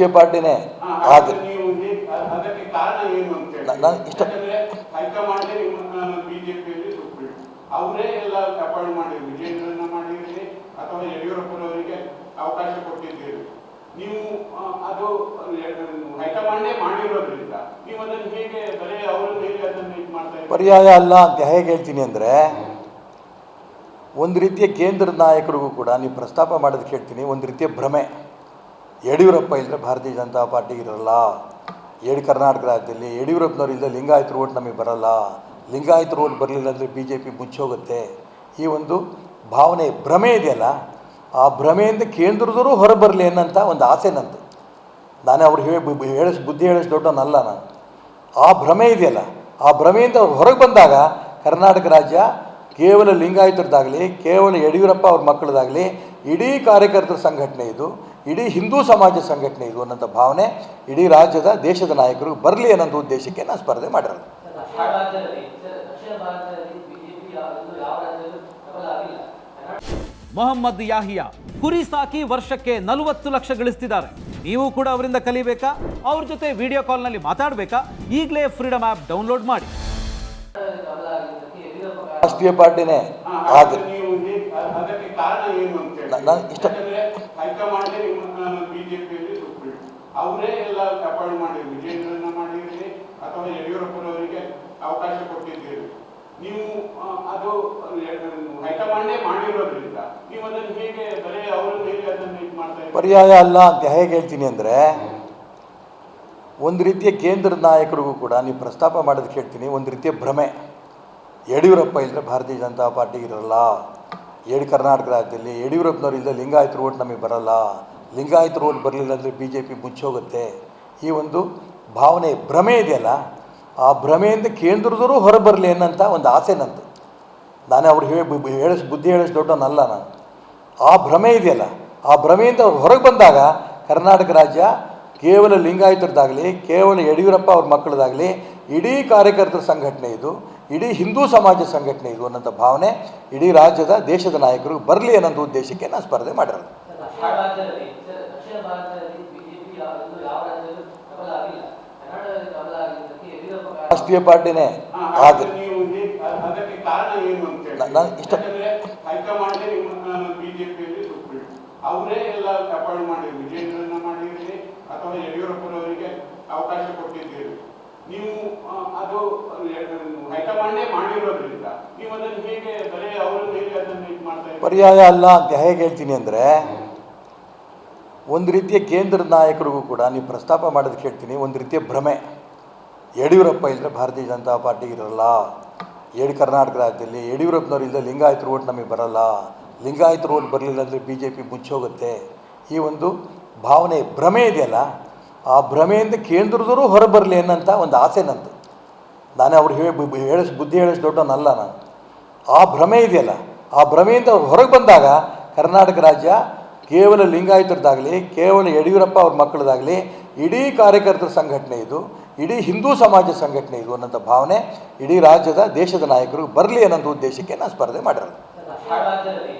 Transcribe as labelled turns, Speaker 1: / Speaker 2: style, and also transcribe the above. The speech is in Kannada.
Speaker 1: ರಾಷ್ಟ್ರೀಯ ಪಾರ್ಟಿನೇ ಆದ್ರೆ ನಾನು ಇಷ್ಟ-
Speaker 2: ಯಾಕಂದ್ರೆ ಹೈಕಮಾಂಡ್ ನಿಮ್ಮನ್ನ ಬಿಜೆಪಿಯಲ್ಲಿ ಅವರೇ ಎಲ್ಲ ಅಪಾಯಿಂಟ್ ಮಾಡಿದ್ರು. ವಿಜೇಂದ್ರನ್ನ ಮಾಡಿದ್ರಿ ಅಥವಾ ಯಡಿಯೂರಪ್ಪನವರಿಗೆ ಅವಕಾಶ ಕೊಟ್ಟಿದ್ದೀರಿ. ನೀವು ಆ, ಅದು ಹೈಕಮಾಂಡೇ ಮಾಡಿರೋದ್ರಿಂದ ನೀವು ಅದನ್ನು ಹೇಗೆ ಬರೀ ಅವರು ಹೇಗೆ ಅದನ್ನು ಇದು ಮಾಡ್ತಾ ಇದ್ದೀರಿ?
Speaker 1: ಪರ್ಯಾಯ ಅಲ್ಲ ಅಂತ ಹೇಗೆ ಹೇಳ್ತೀನಿ ಅಂದರೆ ಒಂದು ರೀತಿಯ ಕೇಂದ್ರ ನಾಯಕರಿಗೂ ಕೂಡ ನೀವು ಪ್ರಸ್ತಾಪ ಮಾಡೋದಕ್ಕೆ ಹೇಳ್ತೀನಿ ಒಂದು ರೀತಿಯ ಭ್ರಮೆ. ಯಡಿಯೂರಪ್ಪ ಇಲ್ಲದೆ ಭಾರತೀಯ ಜನತಾ ಪಾರ್ಟಿ ಇರಲ್ಲ. ಎಡಿ ಕರ್ನಾಟಕ ರಾಜ್ಯದಲ್ಲಿ ಯಡಿಯೂರಪ್ಪನವ್ರು ಇಲ್ಲದೆ ಲಿಂಗಾಯತ ಓಟ್ ನಮಗೆ ಬರಲ್ಲ. ಲಿಂಗಾಯತ ಓಟ್ ಬರಲಿಲ್ಲ ಅಂದರೆ ಬಿ ಜೆ ಪಿ ಮುಚ್ಚೋಗುತ್ತೆ. ಈ ಒಂದು ಭಾವನೆ, ಭ್ರಮೆ ಇದೆಯಲ್ಲ, ಆ ಭ್ರಮೆಯಿಂದ ಕೇಂದ್ರದವರು ಹೊರಬರಲಿ ಅನ್ನೋಂಥ ಒಂದು ಆಸೆ ನಂದು. ನಾನೇ ಅವ್ರು ಹೇಳಿ ಹೇಳಿಸ್, ಬುದ್ಧಿ ಹೇಳಿಸ್ ದೊಡ್ಡವನಲ್ಲ ನಾನು. ಆ ಭ್ರಮೆ ಇದೆಯಲ್ಲ, ಆ ಭ್ರಮೆಯಿಂದ ಅವ್ರು ಹೊರಗೆ ಬಂದಾಗ ಕರ್ನಾಟಕ ರಾಜ್ಯ ಕೇವಲ ಲಿಂಗಾಯತರದ್ದಾಗಲಿ, ಕೇವಲ ಯಡಿಯೂರಪ್ಪ ಅವ್ರ ಮಕ್ಕಳದಾಗಲಿ, ಇಡೀ ಕಾರ್ಯಕರ್ತರ ಸಂಘಟನೆ ಇದು. ಇಡೀ ಹಿಂದೂ ಸಮಾಜ ಸಂಘಟನೆ ಇದು ಅನ್ನೋಂಥ ಭಾವನೆ ಇಡೀ ರಾಜ್ಯದ ದೇಶದ ನಾಯಕರು ಬರಲಿ ಅನ್ನೋಂಥ ಉದ್ದೇಶಕ್ಕೆ ನಾನು ಸ್ಪರ್ಧೆ ಮಾಡಿರೋದು.
Speaker 3: ಮೊಹಮ್ಮದ್ ಯಾಹಿಯಾ ಕುರಿ ಸಾಕಿ ವರ್ಷಕ್ಕೆ ನಲವತ್ತು ಲಕ್ಷ ಗಳಿಸ್ತಿದ್ದಾರೆ. ನೀವು ಕೂಡ ಅವರಿಂದ ಕಲಿಬೇಕಾ? ಅವ್ರ ಜೊತೆ ವಿಡಿಯೋ ಕಾಲ್ನಲ್ಲಿ ಮಾತಾಡಬೇಕಾ? ಈಗಲೇ ಫ್ರೀಡಮ್ ಆ್ಯಪ್ ಡೌನ್ಲೋಡ್ ಮಾಡಿ.
Speaker 1: ರಾಷ್ಟ್ರೀಯ ಪಾರ್ಟಿನೇ
Speaker 2: ಆದ್ರೆ ನೀವು ಹೇಗ್- ಕಾರಣ ಏನು ಅಂತ ಹೇಳಿ?
Speaker 1: ನಾನು ಇಷ್ಟ-
Speaker 2: ಹೈಕಮಾಂಡ್ ನಿಮ್ಮನ್ನ ಬಿಜೆಪಿಯಲ್ಲಿ ಸುಪ್ರೀಂ ಅವರೇ ಎಲ್ಲ ಅಪಾಯಿಂಟ್ ಮಾಡಿ, ವಿಜೇಂದ್ರನ್ನ ಮಾಡಿರಲಿ ಅಥವಾ ಯಡಿಯೂರಪ್ಪನವರಿಗೆ ಅವಕಾಶ ಕೊಟ್ಟಿದ್ದೀರಿ. ನೀವು ಅದು ಹೈಕಮಾಂಡೇ ಮಾಡಿರೋದ್ರಿಂದ ನೀವು ಅದನ್ನು ಹೇಗೆ, ಬರೀ ಅವರು ಹೇಗೆ ಅದನ್ನು ಇದು ಮಾಡ್ತಾ?
Speaker 1: ಪರ್ಯಾಯ ಅಲ್ಲ ಅಂತ ಹೇಗೆ ಹೇಳ್ತೀನಿ ಅಂದರೆ, ಒಂದು ರೀತಿಯ ಕೇಂದ್ರ ನಾಯಕರಿಗೂ ಕೂಡ ನೀವು ಪ್ರಸ್ತಾಪ ಮಾಡೋದು ಹೇಳ್ತೀನಿ ಒಂದು ರೀತಿಯ ಭ್ರಮೆ. ಯಡಿಯೂರಪ್ಪ ಇಲ್ಲದ್ರೆ ಭಾರತೀಯ ಜನತಾ ಪಾರ್ಟಿ ಇರಲ್ಲ. ಏಳು ಕರ್ನಾಟಕ ರಾಜ್ಯದಲ್ಲಿ ಯಡಿಯೂರಪ್ಪನವ್ರು ಇಲ್ಲದೆ ಲಿಂಗಾಯತ ಓಟ್ ನಮಗೆ ಬರಲ್ಲ. ಲಿಂಗಾಯತ ಓಟ್ ಬರಲಿಲ್ಲ ಅಂದರೆ ಬಿ ಜೆ ಪಿ ಮುಚ್ಚೋಗುತ್ತೆ ಈ ಒಂದು ಭಾವನೆ, ಭ್ರಮೆ ಇದೆಯಲ್ಲ, ಆ ಭ್ರಮೆಯಿಂದ ಕೇಂದ್ರದವರು ಹೊರಬರಲಿ ಅನ್ನೋಂಥ ಒಂದು ಆಸೆ ನಂದು. ನಾನೇ ಅವ್ರು ಹೇಳಿ ಹೇಳಿಸ್, ಬುದ್ಧಿ ಹೇಳಿಸ್ ದೊಡ್ಡವನಲ್ಲ ನಾನು. ಆ ಭ್ರಮೆ ಇದೆಯಲ್ಲ, ಆ ಭ್ರಮೆಯಿಂದ ಅವ್ರು ಹೊರಗೆ ಬಂದಾಗ ಕರ್ನಾಟಕ ರಾಜ್ಯ ಕೇವಲ ಲಿಂಗಾಯತರದ್ದಾಗಲಿ, ಕೇವಲ ಯಡಿಯೂರಪ್ಪ ಅವ್ರ ಮಕ್ಕಳದಾಗಲಿ ಇಡೀ ಕಾರ್ಯಕರ್ತರ ಸಂಘಟನೆ ಇದು. ಇಡೀ ಹಿಂದೂ ಸಮಾಜ ಸಂಘಟನೆ ಇದು ಅನ್ನೋಂಥ ಭಾವನೆ ಇಡೀ ರಾಜ್ಯದ ದೇಶದ ನಾಯಕರು ಬರಲಿ ಅನ್ನೋದು ಉದ್ದೇಶಕ್ಕೆ ನಾನು ಸ್ಪರ್ಧೆ ಮಾಡಿರೋದು. ರಾಷ್ಟ್ರೀಯ ಪಾರ್ಟಿನೇ ಆದ್ರೆ? ನಾನು ಇಷ್ಟ-
Speaker 2: ಯಾಕಂದ್ರೆ ಹೈಕಮಾಂಡ್ ನಿಮ್ಮನ್ನ ಬಿಜೆಪಿಯಲ್ಲಿ ಸುಪ್ರೀಂ ಅವರೇ ಎಲ್ಲ ಕಪಾಳು ಮಾಡಿ ವಿಜೇಂದ್ರನ್ನ ಮಾಡಿದ್ರಿ ಅಥವಾ ಯಡಿಯೂರಪ್ಪನವರಿಗೆ ಅವಕಾಶ ಕೊಟ್ಟಿದ್ದೀರಿ. ನೀವು ಅದು ಹೈಕಮಾಂಡೇ ಮಾಡಿರೋದ್ರಿಂದ ನೀವು ಅದನ್ನು ಹೇಗೆ ಅವರು ಹೇಗೆ ಇದು ಮಾಡ್ತಾ?
Speaker 1: ಪರ್ಯಾಯ ಅಲ್ಲ ಅಂತ ಹೇಗೆ ಹೇಳ್ತೀನಿ ಅಂದರೆ, ಒಂದು ರೀತಿಯ ಕೇಂದ್ರ ನಾಯಕರಿಗೂ ಕೂಡ ನೀವು ಪ್ರಸ್ತಾಪ ಮಾಡೋದು ಹೇಳ್ತೀನಿ, ಒಂದು ರೀತಿಯ ಭ್ರಮೆ. ಯಡಿಯೂರಪ್ಪ ಇಲ್ಲದೆ ಭಾರತೀಯ ಜನತಾ ಪಾರ್ಟಿ ಇರಲ್ಲ. ಏಳು ಕರ್ನಾಟಕ ರಾಜ್ಯದಲ್ಲಿ ಯಡಿಯೂರಪ್ಪನವ್ರು ಇಲ್ಲದೆ ಲಿಂಗಾಯತ ಓಟ್ ನಮಗೆ ಬರಲ್ಲ. ಲಿಂಗಾಯತರು ಓಟ್ ಬರಲಿಲ್ಲ ಅಂದರೆ ಬಿ ಜೆ ಪಿ ಮುಚ್ಚೋಗುತ್ತೆ ಈ ಒಂದು ಭಾವನೆ, ಭ್ರಮೆ ಇದೆಯಲ್ಲ, ಆ ಭ್ರಮೆಯಿಂದ ಕೇಂದ್ರದವರು ಹೊರಬರಲಿ ಅನ್ನೋಂಥ ಒಂದು ಆಸೆ ನಂದು. ನಾನು ಅವ್ರು ಹೇಳಿ ಹೇಳಿಸ್ ಬುದ್ಧಿ ಹೇಳಿಸ್ ದೊಡ್ಡವನಲ್ಲ ನಾನು. ಆ ಭ್ರಮೆ ಇದೆಯಲ್ಲ, ಆ ಭ್ರಮೆಯಿಂದ ಹೊರಗೆ ಬಂದಾಗ ಕರ್ನಾಟಕ ರಾಜ್ಯ ಕೇವಲ ಲಿಂಗಾಯತರದ್ದಾಗಲಿ, ಕೇವಲ ಯಡಿಯೂರಪ್ಪ ಅವ್ರ ಮಕ್ಕಳದಾಗಲಿ, ಇಡೀ ಕಾರ್ಯಕರ್ತರ ಸಂಘಟನೆ ಇದು, ಇಡೀ ಹಿಂದೂ ಸಮಾಜ ಸಂಘಟನೆ ಇದು ಅನ್ನೋಂಥ ಭಾವನೆ ಇಡೀ ರಾಜ್ಯದ, ದೇಶದ ನಾಯಕರು ಬರಲಿ ಅನ್ನೋಂಥ ಉದ್ದೇಶಕ್ಕೆ ನಾನು ಸ್ಪರ್ಧೆ ಮಾಡಿರೋದು.
Speaker 4: ಭಾರತದಲ್ಲಿ